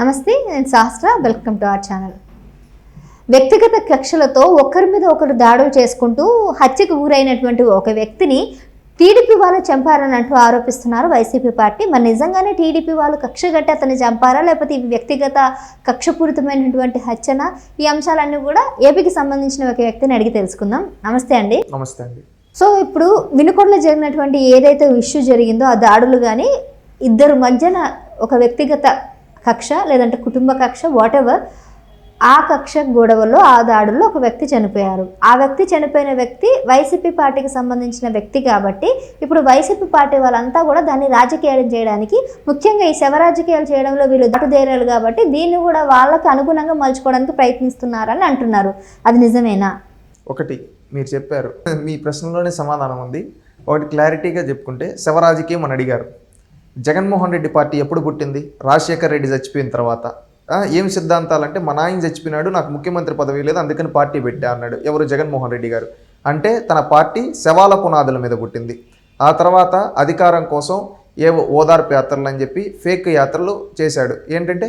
నమస్తే నేను Shastra. Welcome to our channel. వ్యక్తిగత కక్షలతో ఒకరి మీద ఒకరు దాడులు చేసుకుంటూ హత్యకు గురైనటువంటి ఒక వ్యక్తిని టీడీపీ వాళ్ళు చంపారని అంటూ ఆరోపిస్తున్నారు వైసీపీ పార్టీ. మరి నిజంగానే టీడీపీ వాళ్ళు కక్ష కట్టి అతన్ని చంపారా లేకపోతే ఇవి వ్యక్తిగత కక్షపూరితమైనటువంటి హత్యన? ఈ అంశాలన్నీ కూడా ఏపీకి సంబంధించిన ఒక వ్యక్తిని అడిగి తెలుసుకుందాం. నమస్తే అండి. నమస్తే అండి. సో ఇప్పుడు వినుకొండలో జరిగినటువంటి ఏదైతే ఇష్యూ జరిగిందో ఆ దాడులు కానీ ఇద్దరు మధ్యన ఒక వ్యక్తిగత కక్ష లేదంటే కుటుంబ కక్ష వాట్ ఎవర్ ఆ కక్ష గొడవలో ఆ దాడుల్లో ఒక వ్యక్తి చనిపోయారు. ఆ వ్యక్తి చనిపోయిన వ్యక్తి వైసీపీ పార్టీకి సంబంధించిన వ్యక్తి కాబట్టి ఇప్పుడు వైసీపీ పార్టీ వాళ్ళంతా కూడా దాన్ని రాజకీయాలు చేయడానికి ముఖ్యంగా ఈ శవ రాజకీయాలు చేయడంలో వీళ్ళు దాటుదేరారు కాబట్టి దీన్ని కూడా వాళ్ళకి అనుగుణంగా మలుచుకోవడానికి ప్రయత్నిస్తున్నారని అంటున్నారు. అది నిజమేనా? ఒకటి మీరు చెప్పారు. మీ ప్రశ్నలోనే సమాధానం ఉంది. ఒకటి క్లారిటీగా చెప్పుకుంటే శవరాజకీయం అని అడిగారు. జగన్మోహన్ రెడ్డి పార్టీ ఎప్పుడు పుట్టింది? రాజశేఖర్ రెడ్డి చచ్చిపోయిన తర్వాత. ఏం సిద్ధాంతాలంటే మా నాయన చచ్చిపోయినాడు నాకు ముఖ్యమంత్రి పదవి లేదు అందుకని పార్టీ పెట్టా అన్నాడు ఎవరు జగన్మోహన్ రెడ్డి గారు. అంటే తన పార్టీ శవాల పునాదుల మీద పుట్టింది. ఆ తర్వాత అధికారం కోసం ఏవో ఓదార్పు యాత్రలు అని చెప్పి ఫేక్ యాత్రలు చేశాడు. ఏంటంటే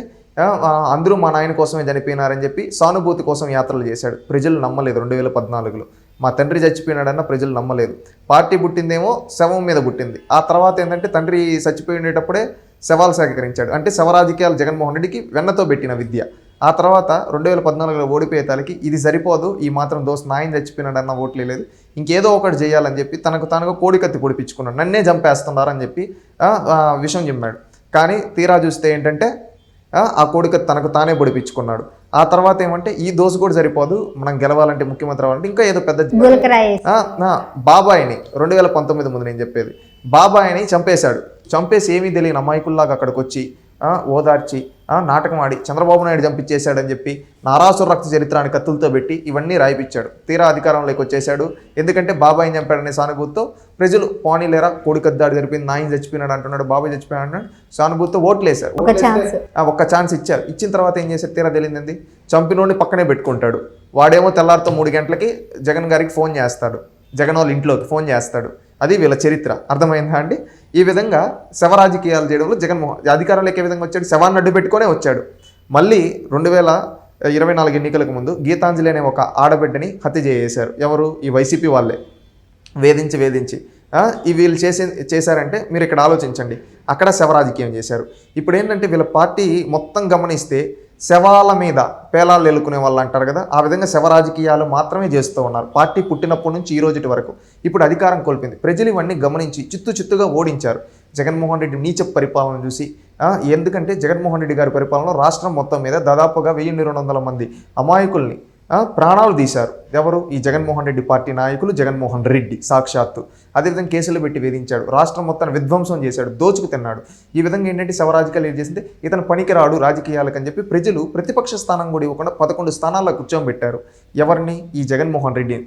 అందరూ మా నాయన కోసమే చనిపోయినారని చెప్పి సానుభూతి కోసం యాత్రలు చేశాడు. ప్రజలు నమ్మలేదు రెండు వేల పద్నాలుగులో. మా తండ్రి చచ్చిపోయినాడన్న ప్రజలు నమ్మలేదు. పార్టీ పుట్టిందేమో శవం మీద పుట్టింది. ఆ తర్వాత ఏంటంటే తండ్రి చచ్చిపోయినప్పుడే శవాలు సేకరించాడు. అంటే శవరాజకీయాలు జగన్మోహన్ రెడ్డికి వెన్నతో పెట్టిన విద్య. ఆ తర్వాత రెండు వేల పద్నాలుగులో ఓడిపోయే తలకి ఇది సరిపోదు ఈ మాత్రం దోస్త్ నాయన చచ్చిపోయినాడన్న ఓట్లు లేదు. ఇంకేదో ఒకటి చేయాలని చెప్పి తనకు తానుగా కోడికత్తి పొడిపించుకున్నాడు. నన్నే చంపేస్తున్నారని చెప్పి విషయం విషం చెప్పాడు కానీ తీరా చూస్తే ఏంటంటే ఆ, కోడికత్తి తనకు తానే పొడిపించుకున్నాడు. ఆ తర్వాత ఏమంటే ఈ దోశ కూడా సరిపోదు. మనం గెలవాలంటే ముఖ్యమంత్రి అవ్వాలంటే ఇంకా ఏదో పెద్ద బాబాయిని రెండు వేల పంతొమ్మిది ముందు నేను చెప్పేది. బాబాయిని చంపేశాడు. చంపేసి ఏమీ తెలియని అమాయకుల్లాగా అక్కడికి వచ్చి ఓదార్చి నాటకం ఆడి చంద్రబాబు నాయుడు చంపించేశాడని చెప్పి నారాసుర రక్త చరిత్రాన్ని కత్తులతో పెట్టి ఇవన్నీ రాయిపించాడు తీరా అధికారంలోకి వచ్చేశాడు. ఎందుకంటే బాబాయిని చంపాడనే సానుభూతితో ప్రజలు పోనీలేరా కోడి కద్దాడు జరిపింది నాయన చచ్చిపోయినాడు అంటున్నాడు బాబాయ్ చచ్చిపోయాడు అంటున్నాడు సానుభూతితో ఓట్లేశారు ఒక ఛాన్స్. ఆ ఒక్క ఛాన్స్ ఇచ్చారు. ఇచ్చిన తర్వాత ఏం చేశారు? తీరా తెలియదండి. చంపినోడిని పక్కనే పెట్టుకుంటాడు. వాడేమో తెల్లారితో మూడు గంటలకి జగన్ గారికి ఫోన్ చేస్తాడు. జగన్ వాళ్ళ ఇంట్లోకి ఫోన్ చేస్తాడు. అది వీళ్ళ చరిత్ర. అర్థమైందా అండి? ఈ విధంగా శవ రాజకీయాలు చేయడంలో జగన్మోహన్ అధికారంలోకి ఏ విధంగా వచ్చాడు? శవాన్ని అడ్డు పెట్టుకునే వచ్చాడు. మళ్ళీ రెండు వేల ఇరవై నాలుగు ఎన్నికలకు ముందు గీతాంజలి అనే ఒక ఆడబిడ్డని హత్య చేసేశారు. ఎవరు? ఈ వైసీపీ వాళ్ళే. వేధించి వేధించి. ఈ వీళ్ళు చేసే చేశారంటే మీరు ఇక్కడ ఆలోచించండి. అక్కడ శవరాజకీయం చేశారు. ఇప్పుడు ఏంటంటే వీళ్ళ పార్టీ మొత్తం గమనిస్తే శవాల మీద పేలాలు ఎలుకునే వాళ్ళు అంటారు కదా ఆ విధంగా శవ రాజకీయాలు మాత్రమే చేస్తూ ఉన్నారు. పార్టీ పుట్టినప్పటి నుంచి ఈ రోజుటి వరకు. ఇప్పుడు అధికారం కోల్పోయింది. ప్రజలు ఇవన్నీ గమనించి చిత్తు చిత్తుగా ఓడించారు. జగన్మోహన్ రెడ్డి నీచ పరిపాలన చూసి ఎందుకంటే జగన్మోహన్ రెడ్డి గారి పరిపాలనలో రాష్ట్రం మొత్తం మీద దాదాపుగా వెయ్యి రెండు వందల మంది అమాయకుల్ని ప్రాణాలు తీశారు. ఎవరు? ఈ జగన్మోహన్ రెడ్డి పార్టీ నాయకులు జగన్మోహన్ రెడ్డి సాక్షాత్తు. అదేవిధంగా కేసులు పెట్టి వేధించాడు. రాష్ట్రం మొత్తాన్ని విధ్వంసం చేశాడు. దోచుకు తిన్నాడు. ఈ విధంగా ఏంటంటే శవరాజకీయాలు ఏం చేసింది? ఇతను పనికిరాడు రాజకీయాలకు అని చెప్పి ప్రజలు ప్రతిపక్ష స్థానం కూడా ఇవ్వకుండా పదకొండు స్థానాల్లో కూర్చోబెట్టారు. ఎవరిని? ఈ జగన్మోహన్ రెడ్డిని.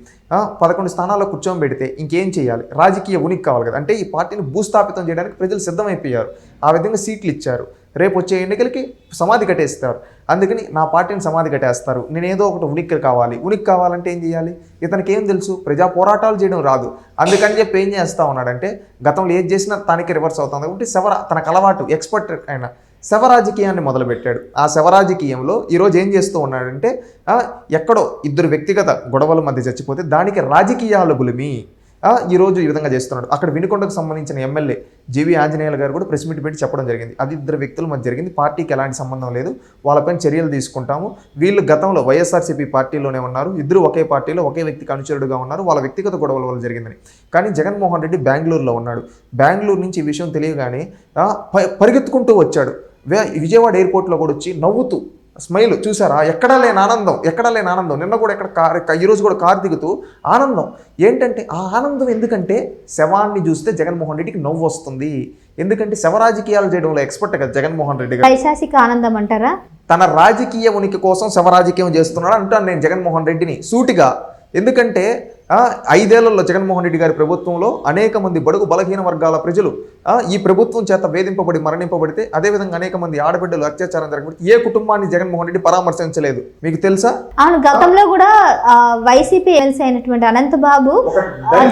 పదకొండు స్థానాల్లో కూర్చోబెడితే ఇంకేం చేయాలి? రాజకీయ ఉనికి కావాలి కదా. అంటే ఈ పార్టీని భూస్థాపితం చేయడానికి ప్రజలు సిద్ధమైపోయారు. ఆ విధంగా సీట్లు ఇచ్చారు. రేపు వచ్చే ఎన్నికలకి సమాధి కట్టేస్తారు. అందుకని నా పార్టీని సమాధి కట్టేస్తారు. నేనేదో ఒకటి ఉనికి కావాలి. ఉనికి కావాలంటే ఏం చేయాలి? ఇతనికి ఏం తెలుసు? ప్రజా పోరాటాలు చేయడం రాదు. అందుకని చెప్పి ఏం చేస్తా ఉన్నాడంటే గతంలో ఏది చేసినా తనకి రివర్స్ అవుతుంది కాబట్టి శవర తనకు అలవాటు ఎక్స్పర్ట్ అయిన శవరాజకీయాన్ని మొదలుపెట్టాడు. ఆ శవరాజకీయంలో ఈరోజు ఏం చేస్తూ ఉన్నాడంటే ఎక్కడో ఇద్దరు వ్యక్తిగత గొడవల మధ్య చచ్చిపోతే దానికి రాజకీయాలు బులిమి ఈరోజు ఈ విధంగా చేస్తున్నాడు. అక్కడ వినుకొండకు సంబంధించిన ఎమ్మెల్యే జీవి ఆంజనేయులు గారు కూడా ప్రెస్ మీట్ పెట్టి చెప్పడం జరిగింది. అది ఇద్దరు వ్యక్తుల మధ్య జరిగింది. పార్టీకి ఎలాంటి సంబంధం లేదు. వాళ్ళపైన చర్యలు తీసుకుంటాము. వీళ్ళు గతంలో వైఎస్ఆర్సీపీ పార్టీలోనే ఉన్నారు. ఇద్దరు ఒకే పార్టీలో ఒకే వ్యక్తికి అనుచరుడుగా ఉన్నారు. వాళ్ళ వ్యక్తిగత గొడవల వల్ల జరిగిందని. కానీ జగన్మోహన్ రెడ్డి బెంగళూరులో ఉన్నాడు. బెంగళూరు నుంచి ఈ విషయం తెలియగానే పరిగెత్తుకుంటూ వచ్చాడు. విజయవాడ ఎయిర్పోర్ట్లో కూడా వచ్చి నవ్వుతూ స్మైల్ చూసారా? ఎక్కడా లేని ఆనందం ఎక్కడా లేని ఆనందం. నిన్న కూడా ఇక్కడ కార్ ఈరోజు కూడా కారు దిగుతూ ఆనందం. ఏంటంటే ఆ ఆనందం ఎందుకంటే శవాన్ని చూస్తే జగన్మోహన్ రెడ్డికి నవ్వు వస్తుంది. ఎందుకంటే శవ రాజకీయాలు చేయడంలో ఎక్స్పర్ట్ కదా జగన్మోహన్ రెడ్డి గారు. పైశాసిక ఆనందం అంటారా? తన రాజకీయ ఉనికి కోసం శవ రాజకీయం చేస్తున్నాడు అంటాను నేను జగన్మోహన్ రెడ్డిని. సూటిగా ఎందుకంటే ఆ, ఐదేళ్ళలో జగన్మోహన్ రెడ్డి గారి ప్రభుత్వంలో అనేక మంది బడుగు బలహీన వర్గాల ప్రజలు ఆ, ఈ ప్రభుత్వం చేత వేధింపబడి మరణింపబడితే అదేవిధంగా అనేక మంది ఆడబిడ్డలు అత్యాచారం జరగబడితే ఏ కుటుంబాన్ని జగన్మోహన్ రెడ్డి పరామర్శించలేదు. మీకు తెలుసా? అవును గతంలో కూడా వైసీపీ ఎమ్మెల్సీ అయినటువంటి అనంతబాబు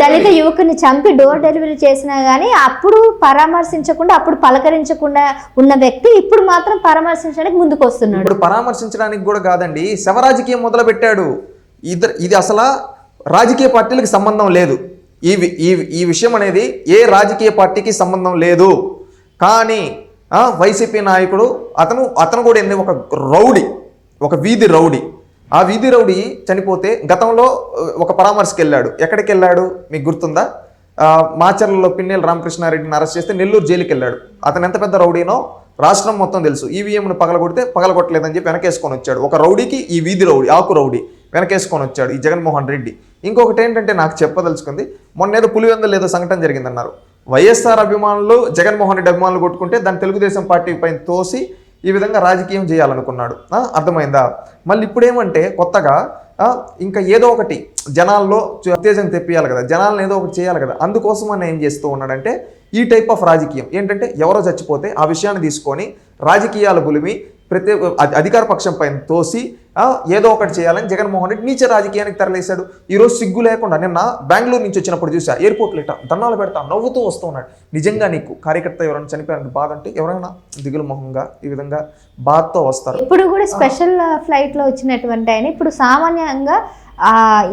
దళిత యువకుని చంపి డోర్ డెలివరీ చేసినా గానీ అప్పుడు పరామర్శించకుండా అప్పుడు పలకరించకుండా ఉన్న వ్యక్తి ఇప్పుడు మాత్రం పరామర్శించడానికి ముందుకు వస్తున్నాడు ఇప్పుడు పరామర్శించడానికి కూడా కాదండి శవరాజకీయం మొదలు పెట్టాడు ఇద్దరు ఇది అసలు రాజకీయ పార్టీలకు సంబంధం లేదు. ఈ వి- ఈ ఈ విషయం అనేది ఏ రాజకీయ పార్టీకి సంబంధం లేదు. కానీ వైసీపీ నాయకుడు అతను అతను కూడా ఏంది? ఒక రౌడీ ఒక వీధి రౌడీ. ఆ వీధి రౌడీ చనిపోతే గతంలో ఒక పరామర్శకి వెళ్ళాడు ఎక్కడికి వెళ్ళాడు మీకు గుర్తుందా? మాచర్లలో పిన్నెల రామకృష్ణారెడ్డిని అరెస్ట్ చేస్తే నెల్లూరు జైలుకి వెళ్ళాడు అతను ఎంత పెద్ద రౌడీనో రాష్ట్రం మొత్తం తెలుసు. ఈవీఎంను పగలగొడితే పగలగొట్టలేదని చెప్పి వెనకేసుకొని వచ్చాడు. ఒక రౌడీకి ఈ వీధి రౌడీ ఆకు రౌడీ. వెనకేసుకొని వచ్చాడు ఈ జగన్మోహన్ రెడ్డి. ఇంకొకటి ఏంటంటే నాకు చెప్పదలుచుకుంది మొన్న ఏదో పులివెందులు ఏదో సంఘటన జరిగిందన్నారు. వైఎస్ఆర్ అభిమానులు జగన్మోహన్ రెడ్డి అభిమానులు కొట్టుకుంటే దాన్ని తెలుగుదేశం పార్టీ పైన తోసి ఈ విధంగా రాజకీయం చేయాలనుకున్నాడు. అర్థమైందా? మళ్ళీ ఇప్పుడేమంటే కొత్తగా ఇంకా ఏదో ఒకటి జనాల్లో ఉత్తేజం తెప్పియాలి కదా జనాలను ఏదో ఒకటి చేయాలి కదా అందుకోసం ఆయన ఏం చేస్తూ ఉన్నాడంటే ఈ టైప్ ఆఫ్ రాజకీయం. ఏంటంటే ఎవరో చచ్చిపోతే ఆ విషయాన్ని తీసుకొని రాజకీయాల గులిమి ప్రతి అధికార పక్షం పైన తోసి ఏదో ఒకటి చేయాలని జగన్మోహన్ రెడ్డి నీచ రాజకీయానికి తరలేశాడు. ఈరోజు సిగ్గు లేకుండా నిన్న బెంగళూరు నుంచి వచ్చినప్పుడు చూసా ఎయిర్పోర్ట్లో ఇట్లా దండాలు పెడతా నవ్వుతూ వస్తూ ఉన్నాడు. నిజంగా నీకు కార్యకర్త ఎవరైనా చనిపోయారంటే బాధ అంటే ఎవరైనా దిగులు మొహంగా ఈ విధంగా బాధతో వస్తారు. ఇప్పుడు కూడా స్పెషల్ ఫ్లైట్లో వచ్చినటువంటి ఆయన ఇప్పుడు సామాన్యంగా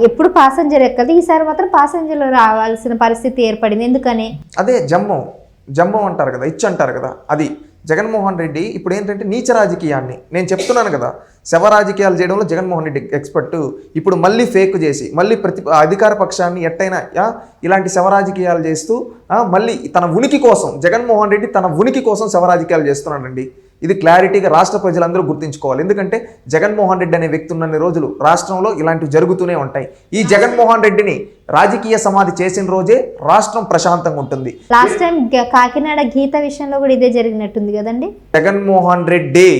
ఎప్పుడు పాసెంజర్ ఎక్కదు. ఈసారి మాత్రం పాసెంజర్లు రావాల్సిన పరిస్థితి ఏర్పడింది. ఎందుకని? అదే జమ్మం జమ్మం అంటారు కదా ఇచ్చు అంటారు కదా అది. జగన్మోహన్ రెడ్డి ఇప్పుడు ఏంటంటే నీచ రాజకీయాన్ని. నేను చెప్తున్నాను కదా శవ రాజకీయాలు చేయడంలో జగన్మోహన్ రెడ్డి ఎక్స్పర్ట్ ఇప్పుడు మళ్ళీ ఫేక్ చేసి మళ్ళీ ప్రతి అధికార పక్షాన్ని ఎట్టయినా ఇలాంటి శవ రాజకీయాలు చేస్తూ మళ్ళీ తన ఉనికి కోసం జగన్మోహన్ రెడ్డి తన ఉనికి కోసం శవ రాజకీయాలు చేస్తున్నాడండి. ఇది క్లారిటీగా రాష్ట్ర ప్రజలందరూ గుర్తుంచుకోవాలి. ఎందుకంటే జగన్మోహన్ రెడ్డి అనే వ్యక్తి ఉన్నన్ని రోజులు రాష్ట్రంలో ఇలాంటివి జరుగుతూనే ఉంటాయి. ఈ జగన్మోహన్ రెడ్డిని రాజకీయ సమాధి చేసిన రోజే రాష్ట్రం ప్రశాంతంగా ఉంటుంది. లాస్ట్ టైం కాకినాడ గీత విషయంలో కూడా ఇదే జరిగినట్టుంది కదండి? జగన్మోహన్ రెడ్డి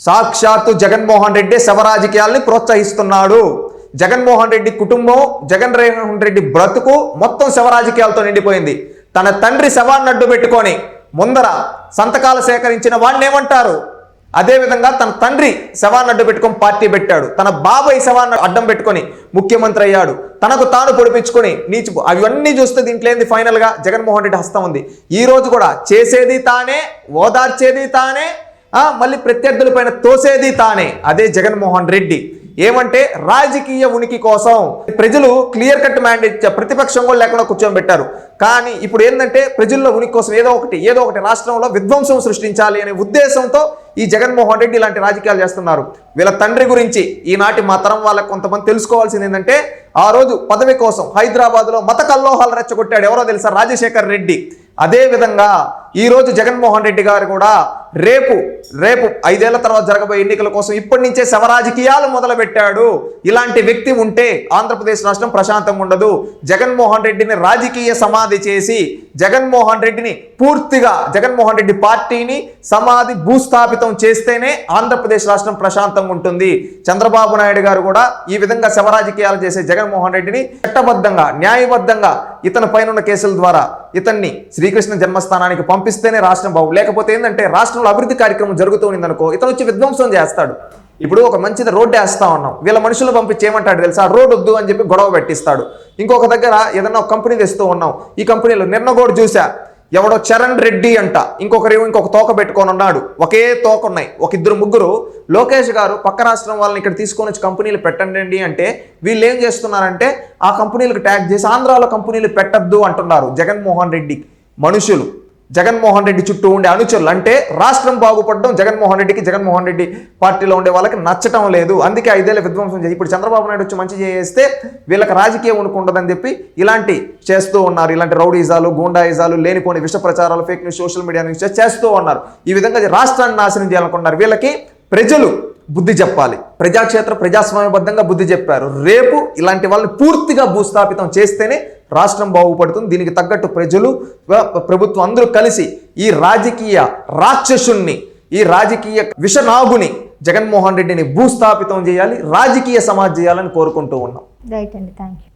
సాక్షాత్తు జగన్మోహన్ రెడ్డి శవరాజకీయాల్ని ప్రోత్సహిస్తున్నాడు. జగన్మోహన్ రెడ్డి కుటుంబం జగన్ రెడ్డి బ్రతుకు మొత్తం శవరాజకీయాలతో నిండిపోయింది. తన తండ్రి శవాన్ని అడ్డు పెట్టుకొని ముందర సంతకాలు సేకరించిన వాడిని ఏమంటారు? అదేవిధంగా తన తండ్రి శవాన్ని అడ్డు పెట్టుకొని పార్టీ పెట్టాడు. తన బాబాయ్ శవాన్ని అడ్డం పెట్టుకొని ముఖ్యమంత్రి అయ్యాడు. తనకు తాను పొడిపించుకొని నీచు అవన్నీ చూస్తే దీంట్లో ఏంది ఫైనల్గా జగన్మోహన్ రెడ్డి హస్తం ఉంది. ఈ రోజు కూడా చేసేది తానే ఓదార్చేది తానే మళ్ళీ ప్రత్యర్థుల పైన తోసేది తానే. అదే జగన్మోహన్ రెడ్డి. ఏమంటే రాజకీయ ఉనికి కోసం. ప్రజలు క్లియర్ కట్ మ్యాండేట్ ప్రతిపక్షం కూడా లేకుండా కూర్చోబెట్టారు కానీ ఇప్పుడు ఏంటంటే ప్రజల్లో ఉనికి కోసం ఏదో ఒకటి ఏదో ఒకటి రాష్ట్రంలో విధ్వంసం సృష్టించాలి అనే ఉద్దేశంతో ఈ జగన్మోహన్ రెడ్డి ఇలాంటి రాజకీయాలు చేస్తున్నారు. వీళ్ళ తండ్రి గురించి ఈనాటి మా తరం వాళ్ళకు కొంతమంది తెలుసుకోవాల్సింది ఏంటంటే ఆ రోజు పదవి కోసం హైదరాబాద్లో మత కల్లోహాలు రెచ్చగొట్టాడు ఎవరో తెలుసా? రాజశేఖర్ రెడ్డి. అదే ఈరోజు ఈ రోజు జగన్మోహన్ రెడ్డి గారు కూడా రేపు రేపు ఐదేళ్ళ తర్వాత జరగబోయే ఎన్నికల కోసం ఇప్పటి నుంచే శవరాజకీయాలు మొదలుపెట్టాడు. ఇలాంటి వ్యక్తి ఉంటే ఆంధ్రప్రదేశ్ రాష్ట్రం ప్రశాంతంగా ఉండదు. జగన్మోహన్ రెడ్డిని రాజకీయ సమాధి చేసి జగన్మోహన్ రెడ్డిని పూర్తిగా జగన్మోహన్ రెడ్డి పార్టీని సమాధి భూస్థాపితం చేస్తేనే ఆంధ్రప్రదేశ్ రాష్ట్రం ప్రశాంతంగా ఉంటుంది. చంద్రబాబు నాయుడు గారు కూడా ఈ విధంగా శవరాజకీయాలు చేసే జగన్మోహన్ రెడ్డిని చట్టబద్ధంగా న్యాయబద్ధంగా ఇతని పైన ఉన్న కేసుల ద్వారా ఇతన్ని శ్రీకృష్ణ జన్మస్థానానికి పంపిస్తేనే రాష్ట్రం బాగు. లేకపోతే ఏంటంటే రాష్ట్రంలో అభివృద్ధి కార్యక్రమం జరుగుతూ ఉందనుకో ఇతను వచ్చి విధ్వంసం చేస్తాడు. ఇప్పుడు ఒక మంచిది రోడ్డు వేస్తా ఉన్నాం. వీళ్ళ మనుషులు పంపించి ఏమంటాడు తెలుసా? రోడ్ వద్దు అని చెప్పి గొడవ పెట్టిస్తాడు. ఇంకొక దగ్గర ఏదన్నా ఒక కంపెనీ తెస్తూ ఉన్నాం. ఈ కంపెనీలో నిన్న కూడా చూసా ఎవడో చరణ్ రెడ్డి అంట. ఇంకొకరు ఇంకొక తోక పెట్టుకొని ఉన్నాడు. ఒకే తోక ఉన్నాయి. ఒక ఇద్దరు ముగ్గురు. లోకేష్ గారు పక్క రాష్ట్రం వాళ్ళని ఇక్కడ తీసుకొని వచ్చి కంపెనీలు పెట్టండి అంటే వీళ్ళు ఏం చేస్తున్నారంటే ఆ కంపెనీలకు ట్యాగ్ చేసి ఆంధ్రాలో కంపెనీలు పెట్టద్దు అంటున్నారు జగన్మోహన్ రెడ్డి మనుషులు. జగన్మోహన్ రెడ్డి చుట్టూ ఉండే అనుచరులు. అంటే రాష్ట్రం బాగుపడడం జగన్మోహన్ రెడ్డికి జగన్మోహన్ రెడ్డి పార్టీలో ఉండే వాళ్ళకి నచ్చటం లేదు. అందుకే ఐదేళ్ళ విధ్వంసం చేసి ఇప్పుడు చంద్రబాబు నాయుడు వచ్చి మంచి చేస్తే వీళ్ళకి రాజకీయం ఉండదని చెప్పి ఇలాంటి చేస్తూ ఉన్నారు. ఇలాంటి రౌడీజాలు గూండాయిజాలు లేనిపోని విష ప్రచారాలు fake news social media news చేస్తూ ఉన్నారు. ఈ విధంగా రాష్ట్రాన్ని నాశనం చేయాలనుకున్నారు వీళ్ళకి ప్రజలు బుద్ధి చెప్పాలి. ప్రజాక్షేత్ర ప్రజాస్వామ్యబద్ధంగా బుద్ధి చెప్పారు. రేపు ఇలాంటి వాళ్ళని పూర్తిగా భూస్థాపితం చేస్తేనే రాష్ట్రం బాగుపడుతుంది. దీనికి తగ్గట్టు ప్రజలు ప్రభుత్వం అందరూ కలిసి ఈ రాజకీయ రాక్షసుణ్ణి ఈ రాజకీయ విషనాగుని జగన్మోహన్ రెడ్డిని భూస్థాపితం చేయాలి రాజకీయ సమాజ్ చేయాలని కోరుకుంటూ ఉన్నాం. రైట్ అండి. Thank you